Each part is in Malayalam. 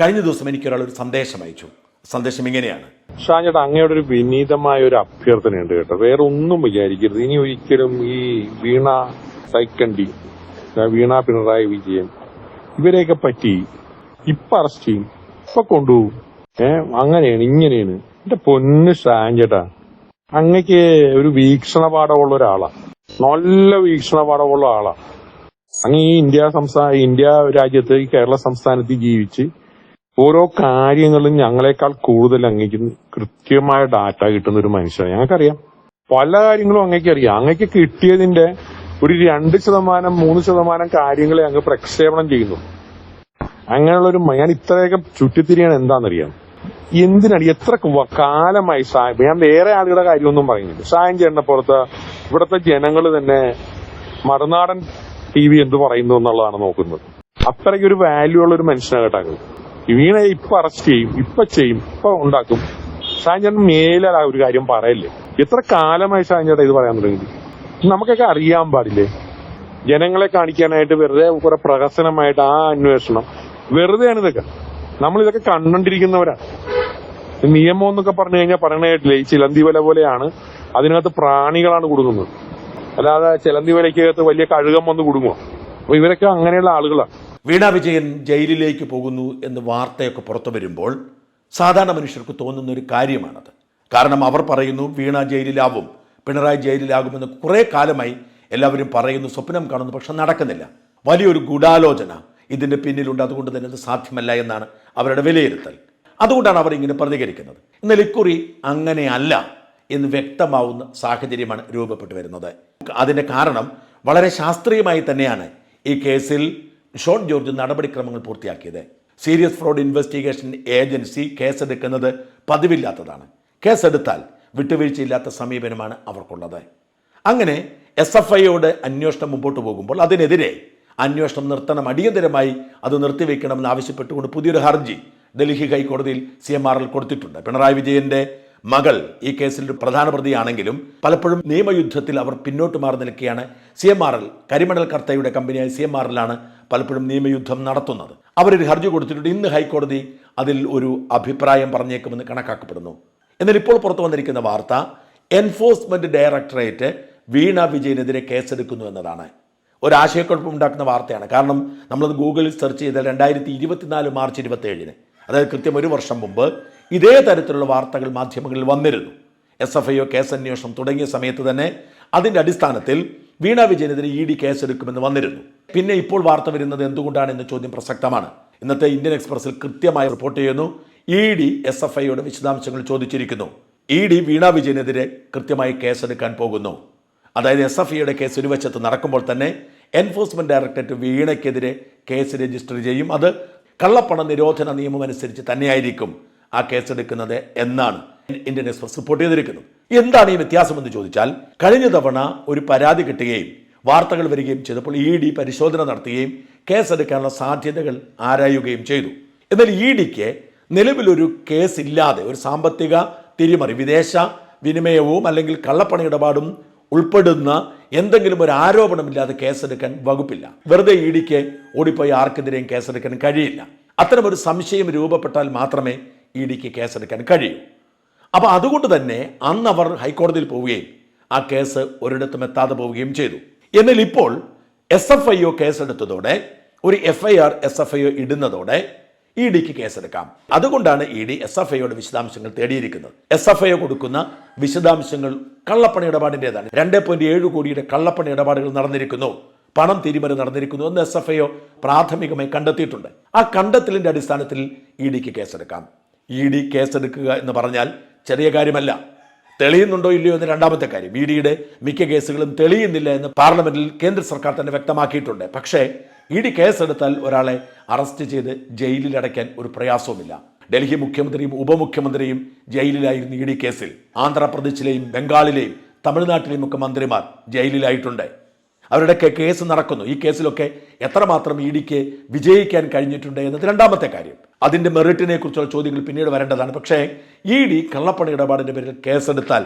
കഴിഞ്ഞ ദിവസം എനിക്ക് ഒരാൾ ഒരു സന്ദേശം അയച്ചു. സന്ദേശം ഇങ്ങനെയാണ്. ഷാജേട്ടാ അങ്ങയുടെ ഒരു വിനീതമായ ഒരു അഭ്യർത്ഥനയുണ്ട് കേട്ടോ. വേറെ ഒന്നും വിചാരിക്കരുത്. ഇനി ഒരിക്കലും ഈ വീണ സൈക്കണ്ടി വീണ പിണറായി വിജയൻ ഇവരെയൊക്കെ പറ്റി ഇപ്പൊ അറസ്റ്റ് ചെയ്യും. ഇപ്പൊ കൊണ്ടുപോകും. ഏ അങ്ങനെയാണ് ഇങ്ങനെയാണ്. എന്റെ പൊന്ന് ഷാഞ്ചട്ട അങ്ങക്ക് ഒരു വീക്ഷണപാഠമുള്ള ഒരാളാ. നല്ല വീക്ഷണപാഠമുള്ള ആളാ. അങ്ങ് ഈ ഇന്ത്യ സംസ്ഥാന ഇന്ത്യ രാജ്യത്ത് ഈ കേരള സംസ്ഥാനത്ത് ജീവിച്ച് ഓരോ കാര്യങ്ങളും ഞങ്ങളെക്കാൾ കൂടുതൽ അങ്ങേക്ക് കൃത്യമായ ഡാറ്റ കിട്ടുന്ന ഒരു മനുഷ്യനാണ്. ഞങ്ങൾക്കറിയാം. പല കാര്യങ്ങളും അങ്ങേക്ക് അറിയാം. അങ്ങേക്ക് കിട്ടിയതിന്റെ ഒരു രണ്ട് ശതമാനം മൂന്ന് ശതമാനം കാര്യങ്ങളെ അങ്ങ് പ്രക്ഷേപണം ചെയ്യുന്നു. അങ്ങനെയുള്ള ഒരു ഞാൻ ഇത്രയൊക്കെ ചുറ്റിത്തിരിയാണ് എന്താണെന്നറിയാം എന്തിനാണ്? എത്ര കാലമായി സായം ഞാൻ വേറെ ആളുകളുടെ കാര്യമൊന്നും പറയുന്നില്ല. സായം ചേട്ടനെ പുറത്ത് ഇവിടുത്തെ ജനങ്ങൾ തന്നെ മറുനാടൻ ടി വി എന്ത് പറയുന്നു എന്നുള്ളതാണ് നോക്കുന്നത്. അത്രയ്ക്ക് ഒരു വാല്യൂ ഉള്ള ഒരു മനുഷ്യനാണ് വീണെ ഇപ്പൊ അറസ്റ്റ് ചെയ്യും ഇപ്പൊ ചെയ്യും ഇപ്പൊ ഉണ്ടാക്കും. ഷാഞ്ചേട്ടൻ ചേട്ടൻ മേലെ ആ ഒരു കാര്യം പറയല്ലേ? എത്ര കാലമായി ഷാഞ്ചേട്ടൻ ഇത് പറയാൻ തുടങ്ങി നമുക്കൊക്കെ അറിയാൻ പാടില്ലേ? ജനങ്ങളെ കാണിക്കാനായിട്ട് വെറുതെ കുറെ പ്രഹസനമായിട്ട് ആ അന്വേഷണം. വെറുതെയാണ് ഇതൊക്കെ. നമ്മൾ ഇതൊക്കെ കണ്ടോണ്ടിരിക്കുന്നവരാണ് നിയമം എന്നൊക്കെ പറഞ്ഞു കഴിഞ്ഞാൽ പറയണ ഈ ചിലന്തി വല പോലെയാണ് അതിനകത്ത് പ്രാണികളാണ് കുടുങ്ങുന്നത്. അല്ലാതെ ചിലന്തി വലയ്ക്കകത്ത് വലിയ കഴുകം വന്ന് കുടുങ്ങുക. അപ്പൊ ഇവരൊക്കെ അങ്ങനെയുള്ള ആളുകളാണ്. വീണ വിജയൻ ജയിലിലേക്ക് പോകുന്നു എന്ന് വാർത്തയൊക്കെ പുറത്തു വരുമ്പോൾ സാധാരണ മനുഷ്യർക്ക് തോന്നുന്ന ഒരു കാര്യമാണത്. കാരണം അവർ പറയുന്നു വീണ ജയിലിലാവും പിണറായി ജയിലിലാകുമെന്ന് കുറേ കാലമായി എല്ലാവരും പറയുന്നു സ്വപ്നം കാണുന്നു പക്ഷെ നടക്കുന്നില്ല. വലിയൊരു ഗൂഢാലോചന ഇതിന്റെ പിന്നിലുണ്ട്. അതുകൊണ്ട് തന്നെ ഇത് സാധ്യമല്ല എന്നാണ് അവരുടെ വിലയിരുത്തൽ. അതുകൊണ്ടാണ് അവർ ഇങ്ങനെ പ്രതികരിക്കുന്നത്. എന്നാൽ ഇക്കുറി അങ്ങനെയല്ല എന്ന് വ്യക്തമാവുന്ന സാഹചര്യമാണ് രൂപപ്പെട്ടു വരുന്നത്. അതിന്റെ കാരണം വളരെ ശാസ്ത്രീയമായി തന്നെയാണ് ഈ കേസിൽ ഷോൺ ജോർജ് നടപടിക്രമങ്ങൾ പൂർത്തിയാക്കിയത്. സീരിയസ് ഫ്രോഡ് ഇൻവെസ്റ്റിഗേഷൻ ഏജൻസി കേസെടുക്കുന്നത് പതിവില്ലാത്തതാണ്. കേസെടുത്താൽ വിട്ടുവീഴ്ചയില്ലാത്ത സമീപനമാണ് അവർക്കുള്ളത്. അങ്ങനെ എസ് എഫ് ഐയോട് അന്വേഷണം മുമ്പോട്ട് പോകുമ്പോൾ അതിനെതിരെ അന്വേഷണം നിർത്തണം അടിയന്തരമായി അത് നിർത്തിവെക്കണമെന്ന് ആവശ്യപ്പെട്ടുകൊണ്ട് പുതിയൊരു ഹർജി ഡൽഹി ഹൈക്കോടതിയിൽ സി എം ആറിൽ കൊടുത്തിട്ടുണ്ട്. പിണറായി വിജയന്റെ മകൾ ഈ കേസിൽ ഒരു പ്രധാന പ്രതിയാണെങ്കിലും പലപ്പോഴും നിയമയുദ്ധത്തിൽ അവർ പിന്നോട്ട് മാറി നിൽക്കുകയാണ്. സി എം ആർ എൽ കരിമണൽ കർത്തയുടെ കമ്പനിയായ സി എം ആർ എല്ലാണ് പലപ്പോഴും നിയമയുദ്ധം നടത്തുന്നത്. അവരൊരു ഹർജി കൊടുത്തിട്ടുണ്ട്. ഇന്ന് ഹൈക്കോടതി അതിൽ ഒരു അഭിപ്രായം പറഞ്ഞേക്കുമെന്ന് കണക്കാക്കപ്പെടുന്നു. എന്നാൽ ഇപ്പോൾ പുറത്തു വന്നിരിക്കുന്ന വാർത്ത എൻഫോഴ്സ്മെന്റ് ഡയറക്ടറേറ്റ് വീണ വിജയനെതിരെ കേസെടുക്കുന്നു എന്നതാണ്. ഒരു ആശയക്കുഴപ്പം ഉണ്ടാക്കുന്ന വാർത്തയാണ്. കാരണം നമ്മളത് ഗൂഗിളിൽ സെർച്ച് ചെയ്താൽ രണ്ടായിരത്തി ഇരുപത്തിനാല് മാർച്ച് ഇരുപത്തേഴിന് അതായത് കൃത്യം ഒരു വർഷം മുമ്പ് ഇതേ തരത്തിലുള്ള വാർത്തകൾ മാധ്യമങ്ങളിൽ വന്നിരുന്നു. S F I O case അന്വേഷണം തുടങ്ങിയ സമയത്ത് തന്നെ അതിന്റെ അടിസ്ഥാനത്തിൽ വീണ വിജയനെതിരെ ഇ ഡി കേസെടുക്കുമെന്ന് വന്നിരുന്നു. പിന്നെ ഇപ്പോൾ വാർത്ത വരുന്നത് എന്തുകൊണ്ടാണ് എന്ന ചോദ്യം പ്രസക്തമാണ്. ഇന്നത്തെ ഇന്ത്യൻ എക്സ്പ്രസിൽ കൃത്യമായി റിപ്പോർട്ട് ചെയ്യുന്നു. ഇ ഡി എസ് എഫ് ഐയുടെ വിശദാംശങ്ങൾ ചോദിച്ചിരിക്കുന്നു. ഇ ഡി വീണ വിജയനെതിരെ കൃത്യമായി കേസെടുക്കാൻ പോകുന്നു. അതായത് എസ് എഫ് ഐയുടെ കേസ് ഒരു വശത്ത് നടക്കുമ്പോൾ തന്നെ എൻഫോഴ്സ്മെന്റ് ഡയറക്ടറേറ്റ് വീണയ്ക്കെതിരെ കേസ് രജിസ്റ്റർ ചെയ്യും. അത് കള്ളപ്പണ നിരോധന നിയമം അനുസരിച്ച് തന്നെയായിരിക്കും. ആ കേസെടുക്കുന്നത് എന്നാണ് ഇന്ത്യൻ എക്സ്പ്രസ് റിപ്പോർട്ട് ചെയ്തിരിക്കുന്നത്. എന്താണ് ഈ വ്യത്യാസം എന്ന് ചോദിച്ചാൽ കഴിഞ്ഞ തവണ ഒരു പരാതി കിട്ടുകയും വാർത്തകൾ വരികയും ചെയ്തപ്പോൾ ഇ ഡി പരിശോധന നടത്തുകയും കേസെടുക്കാനുള്ള സാധ്യതകൾ ആരായുകയും ചെയ്തു. എന്നാൽ ഇ ഡിക്ക് നിലവിലൊരു കേസ് ഇല്ലാതെ ഒരു സാമ്പത്തിക തിരിമറി വിദേശ വിനിമയവും അല്ലെങ്കിൽ കള്ളപ്പണി ഇടപാടും ഉൾപ്പെടുന്ന എന്തെങ്കിലും ഒരു ആരോപണമില്ലാതെ കേസെടുക്കാൻ വകുപ്പില്ല. വെറുതെ ഇ ഡിക്ക് ഓടിപ്പോയി ആർക്കെതിരെയും കേസെടുക്കാൻ കഴിയില്ല. അത്തരമൊരു സംശയം രൂപപ്പെട്ടാൽ മാത്രമേ ഇ ഡിക്ക് കേസെടുക്കാൻ കഴിയും. അപ്പോൾ അതുകൊണ്ട് തന്നെ അന്ന് അവർ ഹൈക്കോടതിയിൽ പോവുകയും ആ കേസ് ഒരിടത്തും എത്താതെ പോവുകയും ചെയ്തു. എന്നാൽ ഇപ്പോൾ എസ് എഫ് ഐ ഒ കേസെടുത്തതോടെ ഒരു F I R S F I O ഇടുന്നതോടെ E ഡിക്ക് കേസെടുക്കാം. അതുകൊണ്ടാണ് ഇ ഡി എസ് എഫ് ഐയുടെ വിശദാംശങ്ങൾ തേടിയിരിക്കുന്നത്. എസ് എഫ് ഐ കൊടുക്കുന്ന വിശദാംശങ്ങൾ കള്ളപ്പണ ഇടപാടിന്റെതാണ്. രണ്ട് പോയിന്റ് ഏഴ് കോടിയുടെ കള്ളപ്പണ ഇടപാടുകൾ നടന്നിരിക്കുന്നു. പണം തിരിമറി നടന്നിരിക്കുന്നു എന്ന് എസ് എഫ് ഐ പ്രാഥമികമായി കണ്ടെത്തിയിട്ടുണ്ട്. ആ കണ്ടെത്തലിന്റെ അടിസ്ഥാനത്തിൽ ഇ ഡിക്ക് കേസെടുക്കാം. ഇ ഡി കേസെടുക്കുക എന്ന് പറഞ്ഞാൽ ചെറിയ കാര്യമല്ല. തെളിയുന്നുണ്ടോ ഇല്ലയോ എന്ന് രണ്ടാമത്തെ കാര്യം. ഇ ഡിയുടെ മിക്ക കേസുകളും തെളിയുന്നില്ല എന്ന് പാർലമെന്റിൽ കേന്ദ്ര സർക്കാർ തന്നെ വ്യക്തമാക്കിയിട്ടുണ്ട്. പക്ഷേ ഇ ഡി കേസെടുത്താൽ ഒരാളെ അറസ്റ്റ് ചെയ്ത് ജയിലിൽ അടയ്ക്കാൻ ഒരു പ്രയാസവുമില്ല. ഡൽഹി മുഖ്യമന്ത്രിയും ഉപമുഖ്യമന്ത്രിയും ജയിലിലായിരുന്നു ഇ ഡി കേസിൽ. ആന്ധ്രാപ്രദേശിലെയും ബംഗാളിലെയും തമിഴ്നാട്ടിലെയും ഒക്കെ മന്ത്രിമാർ ജയിലിലായിട്ടുണ്ട്. അവരുടെയൊക്കെ കേസ് നടക്കുന്നു. ഈ കേസിലൊക്കെ എത്രമാത്രം ഇ ഡിക്ക് വിജയിക്കാൻ കഴിഞ്ഞിട്ടുണ്ട് എന്നത് രണ്ടാമത്തെ കാര്യം. അതിന്റെ മെറിറ്റിനെ കുറിച്ചുള്ള ചോദ്യങ്ങൾ പിന്നീട് വരേണ്ടതാണ്. പക്ഷേ ഇ ഡി കള്ളപ്പണ ഇടപാടിന്റെ പേരിൽ കേസെടുത്താൽ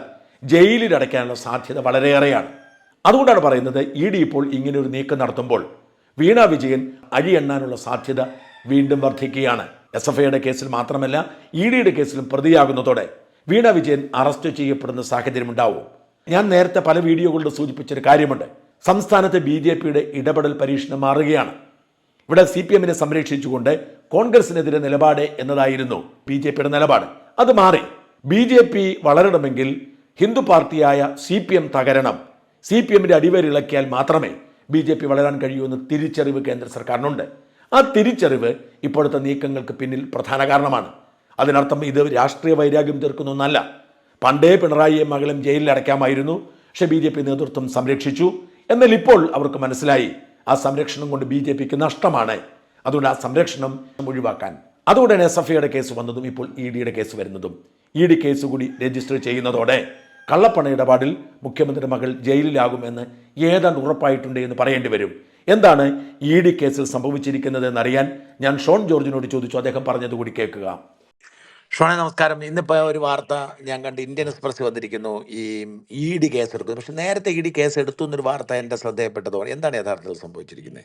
ജയിലിൽ അടയ്ക്കാനുള്ള സാധ്യത വളരെയേറെയാണ്. അതുകൊണ്ടാണ് പറയുന്നത് ഇ ഡി ഇപ്പോൾ ഇങ്ങനെ ഒരു നീക്കം നടത്തുമ്പോൾ വീണ വിജയൻ അഴിയെണ്ണാനുള്ള സാധ്യത വീണ്ടും വർദ്ധിക്കുകയാണ്. എസ് എഫ് ഐയുടെ കേസിൽ മാത്രമല്ല ഇ ഡിയുടെ കേസിലും പ്രതിയാകുന്നതോടെ വീണ വിജയൻ അറസ്റ്റ് ചെയ്യപ്പെടുന്ന സാഹചര്യമുണ്ടാവും ഞാൻ നേരത്തെ പല വീഡിയോകളിലും സൂചിപ്പിച്ചൊരു കാര്യമുണ്ട്. സംസ്ഥാനത്തെ ബി ജെ പിയുടെ ഇടപെടൽ പരീക്ഷണം മാറുകയാണ്. ഇവിടെ സി പി എമ്മിനെ സംരക്ഷിച്ചുകൊണ്ട് കോൺഗ്രസിനെതിരെ നിലപാട് എന്നതായിരുന്നു ബി ജെ പിയുടെ നിലപാട്. അത് മാറി. ബി ജെ പി വളരണമെങ്കിൽ ഹിന്ദു പാർട്ടിയായ സി പി എം തകരണം. സി പി എമ്മിന്റെ അടിവരിളക്കിയാൽ മാത്രമേ ബി ജെ പി വളരാൻ കഴിയൂ എന്ന് തിരിച്ചറിവ് കേന്ദ്ര സർക്കാരിനുണ്ട്. ആ തിരിച്ചറിവ് ഇപ്പോഴത്തെ നീക്കങ്ങൾക്ക് പിന്നിൽ പ്രധാന കാരണമാണ്. അതിനർത്ഥം ഇത് രാഷ്ട്രീയ വൈരാഗ്യം തീർക്കുന്ന ഒന്നല്ല. പണ്ടേ പിണറായിയെ മകളും ജയിലിൽ അടയ്ക്കാമായിരുന്നു. പക്ഷേ ബി നേതൃത്വം സംരക്ഷിച്ചു. എന്നാൽ ഇപ്പോൾ അവർക്ക് മനസ്സിലായി ആ സംരക്ഷണം കൊണ്ട് ബി ജെ പിക്ക് നഷ്ടമാണ്. അതുകൊണ്ട് ആ സംരക്ഷണം ഒഴിവാക്കാൻ. അതുകൊണ്ടാണ് എസ് എഫ് ഐയുടെ കേസ് വന്നതും ഇപ്പോൾ ഇ ഡിയുടെ കേസ് വരുന്നതും. ഇ ഡി കേസ് കൂടി രജിസ്റ്റർ ചെയ്യുന്നതോടെ കള്ളപ്പണ ഇടപാടിൽ മുഖ്യമന്ത്രി മകൾ ജയിലിലാകുമെന്ന് ഏതാണ്ട് ഉറപ്പായിട്ടുണ്ട് എന്ന് പറയേണ്ടി വരും. എന്താണ് ഇ ഡി കേസിൽ സംഭവിച്ചിരിക്കുന്നത് എന്നറിയാൻ ഞാൻ ഷോൺ ജോർജിനോട് ചോദിച്ചു. അദ്ദേഹം പറഞ്ഞത് കൂടി കേൾക്കുക. ഷോണെ നമസ്കാരം. ഇന്നിപ്പോ ഒരു വാർത്ത ഞാൻ കണ്ട് ഇന്ത്യൻ എക്സ്പ്രസ് വന്നിരിക്കുന്നു. ഈ ഇ ഡി കേസ് എടുക്കുന്നു. പക്ഷെ നേരത്തെ ഇ ഡി കേസ് എടുത്തു എന്നൊരു വാർത്ത എന്റെ ശ്രദ്ധയപ്പെട്ടതുകൊണ്ട് എന്താണ് യഥാർത്ഥത്തിൽ സംഭവിച്ചിരിക്കുന്നത്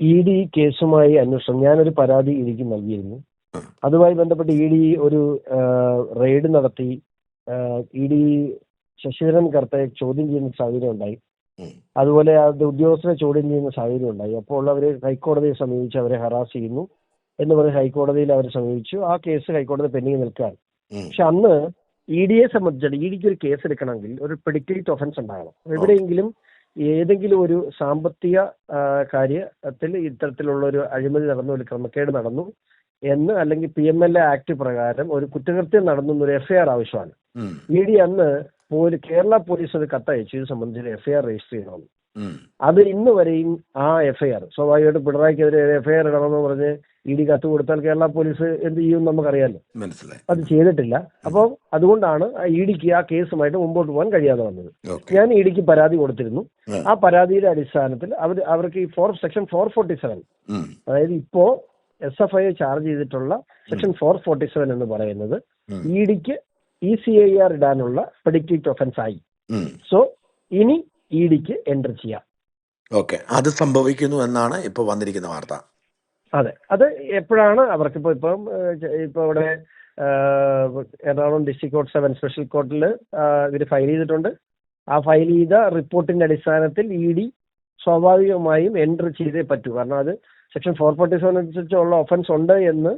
ഇ ഡി കേസുമായി അന്വേഷണം ഞാനൊരു പരാതി ഇഡിക്ക് നൽകിയിരുന്നു. അതുമായി ബന്ധപ്പെട്ട് ഇ ഡി ഒരു റെയ്ഡ് നടത്തി. ഇ ഡി ശശിധരൻ കർത്തയെ ചോദ്യം ചെയ്യുന്ന സാഹചര്യം ഉണ്ടായി. അതുപോലെ അത് ഉദ്യോഗസ്ഥരെ ചോദ്യം ചെയ്യുന്ന സാഹചര്യം ഉണ്ടായി. അപ്പോൾ അവരെ ഹൈക്കോടതിയെ സമീപിച്ച് അവരെ ഹറാസ് ചെയ്യുന്നു. എന്ന് പറഞ്ഞ് ഹൈക്കോടതിയിൽ അവർ സമീപിച്ചു ആ കേസ് ഹൈക്കോടതി പെൻഡിങ് നിൽക്കുകയാണ്. പക്ഷെ അന്ന് ഇ ഡിയെ സംബന്ധിച്ചിടത്തോളം ഇ ഡിക്ക് ഒരു കേസ് എടുക്കണമെങ്കിൽ ഒരു പെഡിക്കേറ്റ് ഒഫൻസ് ഉണ്ടാകണം എവിടെയെങ്കിലും ഏതെങ്കിലും ഒരു സാമ്പത്തിക കാര്യത്തിൽ ഇത്തരത്തിലുള്ള ഒരു അഴിമതി നടന്നു ഒരു ക്രമക്കേട് നടന്നു എന്ന് അല്ലെങ്കിൽ P M L A act പ്രകാരം ഒരു കുറ്റകൃത്യം നടന്നു എന്നൊരു എഫ്ഐആർ ആവശ്യമാണ്. ഇ ഡി അന്ന് പോലീ കേരള പോലീസ് ഒരു കത്തയച്ചു ഇത് സംബന്ധിച്ച് എഫ്ഐആർ രജിസ്റ്റർ ചെയ്യണമെന്ന്. അത് ഇന്ന് വരെയും ആ എഫ്ഐആർ സ്വാഭാവികമായിട്ട് പിണറായിക്കെതിരെ എഫ്ഐആർ ഇടണമെന്ന് പറഞ്ഞ് ഇ ഡി കത്ത് കൊടുത്താൽ കേരള പോലീസ് എന്ത് ചെയ്യും നമുക്കറിയാലോ. മനസ്സിലായി. അത് ചെയ്തിട്ടില്ല. അപ്പോൾ അതുകൊണ്ടാണ് ഇ ഡിക്ക് ആ കേസുമായിട്ട് മുമ്പോട്ട് പോകാൻ കഴിയാതെ വന്നത്. ഞാൻ ഇ ഡിക്ക് പരാതി കൊടുത്തിരുന്നു. ആ പരാതിയുടെ അടിസ്ഥാനത്തിൽ അവർ അവർക്ക് ഈ four section four forty seven. അതായത് ഇപ്പോ എസ് എഫ് ഐ ചാർജ് ചെയ്തിട്ടുള്ള സെക്ഷൻ ഫോർ ഫോർട്ടി സെവൻ എന്ന് പറയുന്നത്. ഇ ഡിക്ക് ഇ സി ഐ ആർ ഇടാനുള്ള പ്രഡിക്റ്റീവ് ഒഫൻസ് ആയി. സോ ഇനി ഇ ഡിക്ക് എന്റർ ചെയ്യാം. ഓക്കെ. അത് സംഭവിക്കുന്നു എന്നാണ് ഇപ്പൊ വന്നിരിക്കുന്ന വാർത്ത. അതെ. അത് എപ്പോഴാണ് അവർക്ക് ഇപ്പൊ ഇപ്പം ഇപ്പൊ ഇവിടെ Ernakulam district court seven special കോർട്ടിൽ ഇവർ ഫയൽ ചെയ്തിട്ടുണ്ട്. ആ ഫയൽ ചെയ്ത റിപ്പോർട്ടിന്റെ അടിസ്ഥാനത്തിൽ ഇ ഡി സ്വാഭാവികമായും എൻട്രി ചെയ്തേ പറ്റൂ. കാരണം അത് സെക്ഷൻ ഫോർ ഫോർട്ടി സെവൻ അനുസരിച്ചുള്ള ഒഫൻസ് ഉണ്ട് എന്ന്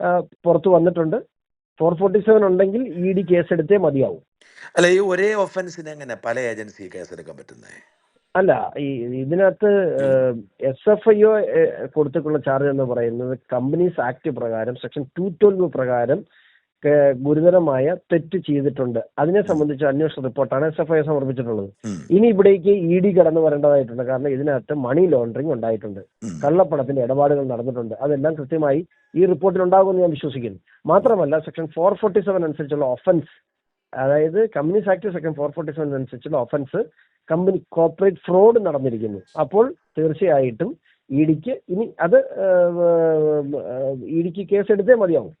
പുറത്തു പുറത്ത് വന്നിട്ടുണ്ട്. ഫോർ ഫോർട്ടി സെവൻ ഉണ്ടെങ്കിൽ ഇ ഡി കേസ് എടുത്തേ മതിയാവും. അല്ല ഈ ഒരേ ഒഫൻസിന് എങ്ങനെ പല ഏജൻസി കേസ് എടുക്കാൻ പറ്റുന്നത് അല്ല ഈ ഇതിനകത്ത് എസ് എഫ് ഐ ഒ കൊടുത്തിട്ടുള്ള ചാർജ് എന്ന് പറയുന്നത് കമ്പനീസ് ആക്ട് പ്രകാരം സെക്ഷൻ ടു ട്വൽവ് പ്രകാരം ഗുരുതരമായ തെറ്റ് ചെയ്തിട്ടുണ്ട്. അതിനെ സംബന്ധിച്ച അന്വേഷണ റിപ്പോർട്ടാണ് എസ് എഫ് ഐ സമർപ്പിച്ചിട്ടുള്ളത്. ഇനി ഇവിടേക്ക് ഇ ഡി കടന്നു വരേണ്ടതായിട്ടുണ്ട്. കാരണം ഇതിനകത്ത് മണി ലോണ്ടറിങ് ഉണ്ടായിട്ടുണ്ട്. കള്ളപ്പണത്തിന്റെ ഇടപാടുകൾ നടന്നിട്ടുണ്ട്. അതെല്ലാം കൃത്യമായി ഈ റിപ്പോർട്ടിൽ ഉണ്ടാകുമെന്ന് ഞാൻ വിശ്വസിക്കുന്നു. മാത്രമല്ല സെക്ഷൻ ഫോർ ഫോർട്ടി സെവൻ അനുസരിച്ചുള്ള ഒഫൻസ് അതായത് companies act section four forty seven അനുസരിച്ചുള്ള ഒഫൻസ് കമ്പനി കോർപ്പറേറ്റ് ഫ്രോഡ് നടന്നിരിക്കുന്നു. അപ്പോൾ തീർച്ചയായിട്ടും ഇ ഡിക്ക് ഇനി അത് ഇ ഡിക്ക് കേസ് എടുത്തേ മതിയാവും.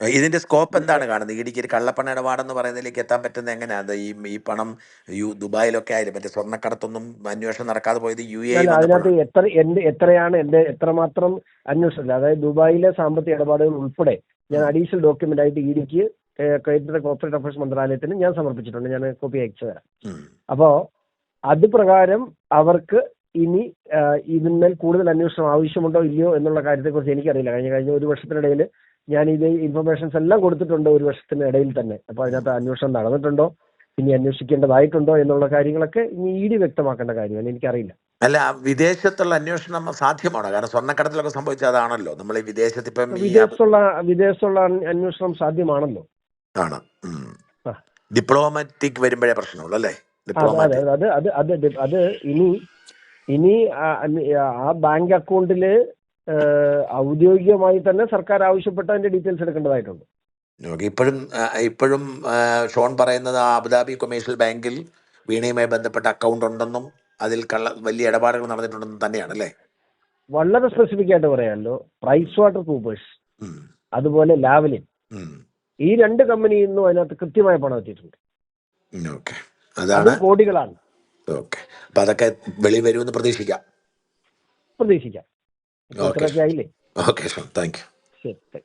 ഇതിന്റെ സ്കോപ്പ് എന്താണ് കാണുന്നത്? ഇടിക്ക് ഒരു കള്ളപ്പണ ഇടപാടെന്ന് പറയുന്നതിലേക്ക് എത്താൻ പറ്റുന്ന എങ്ങനെയാണ് ഈ ഈ പണം യു ദുബായിലൊക്കെ ആയാലും മറ്റേ സ്വർണക്കടത്തൊന്നും അന്വേഷണം നടക്കാതെ പോയത് യു എ അതിനകത്ത് എത്ര എന്ത് എത്രയാണ് എന്റെ എത്രമാത്രം അന്വേഷണം അതായത് ദുബായിലെ സാമ്പത്തിക ഇടപാടുകൾ ഉൾപ്പെടെ ഞാൻ അഡീഷണൽ ഡോക്യുമെന്റ് ആയിട്ട് ഇ ഡിക്ക് കേന്ദ്ര കോർപ്പറേറ്റ് അഫയേഴ്സ് മന്ത്രാലയത്തിന് ഞാൻ സമർപ്പിച്ചിട്ടുണ്ട്. ഞാൻ കോപ്പി അയച്ചു തരാം. അപ്പോ അത് പ്രകാരം അവർക്ക് ഇനി ഇതിന്മേൽ കൂടുതൽ അന്വേഷണം ആവശ്യമുണ്ടോ ഇല്ലയോ എന്നുള്ള കാര്യത്തെക്കുറിച്ച് എനിക്കറിയില്ല. കഴിഞ്ഞ കഴിഞ്ഞ ഒരു വർഷത്തിനിടയിൽ ഞാൻ ഇത് ഇൻഫർമേഷൻസ് എല്ലാം കൊടുത്തിട്ടുണ്ട് ഒരു വർഷത്തിനിടയിൽ തന്നെ. അപ്പൊ അതിനകത്ത് അന്വേഷണം നടന്നിട്ടുണ്ടോ? ഇനി അന്വേഷിക്കേണ്ടതായിട്ടുണ്ടോ എന്നുള്ള കാര്യങ്ങളൊക്കെ ഇനി ഇ ഡി വ്യക്തമാക്കേണ്ട കാര്യമാണ്. എനിക്കറിയില്ല. അല്ല വിദേശത്തുള്ള അന്വേഷണം സാധ്യമാണോ? കാരണം സ്വർണക്കടത്തിലൊക്കെ സംഭവിച്ചതാണല്ലോ നമ്മൾ വിദേശത്ത് ഇപ്പം വിദേശത്തുള്ള വിദേശത്തുള്ള അന്വേഷണം സാധ്യമാണല്ലോ. ആണ്. ഡിപ്ലോമാറ്റിക് വരുമ്പോഴേ പ്രശ്നമുള്ളൂ അല്ലേ? ഡിപ്ലോമാറ്റിക് അത് അത് അത് അത് ഇനി ഇനി ആ ബാങ്ക് അക്കൗണ്ടിൽ ഔദ്യോഗികമായി തന്നെ സർക്കാർ ആവശ്യപ്പെട്ട അതിന്റെ ഡീറ്റെയിൽസ് എടുക്കേണ്ടതായിട്ടുണ്ട്. ഇപ്പോഴും ഇപ്പോഴും ഷോൺ പറയുന്നത് ആ അബുദാബി കൊമേഴ്ഷ്യൽ ബാങ്കിൽ വീണയുമായി ബന്ധപ്പെട്ട അക്കൗണ്ട് ഉണ്ടെന്നും അതിൽ കള്ള വലിയ ഇടപാടുകൾ നടന്നിട്ടുണ്ടെന്നും തന്നെയാണ് അല്ലേ? വളരെ സ്പെസിഫിക് ആയിട്ട് പറയാമല്ലോ പ്രൈസ് വാട്ടർ കൂപ്പേഴ്സ് അതുപോലെ ലാവലിൻ. ഈ രണ്ട് കമ്പനിയിൽ നിന്നും അതിനകത്ത് കൃത്യമായ പണം എത്തിയിട്ടുണ്ട്. അതാണ് കോടികളാണ്. ഓക്കെ അപ്പൊ അതൊക്കെ വെളി വരുമെന്ന് പ്രതീക്ഷിക്കാം. പ്രതീക്ഷിക്കാം. ഓക്കെ താങ്ക് യു ശരി.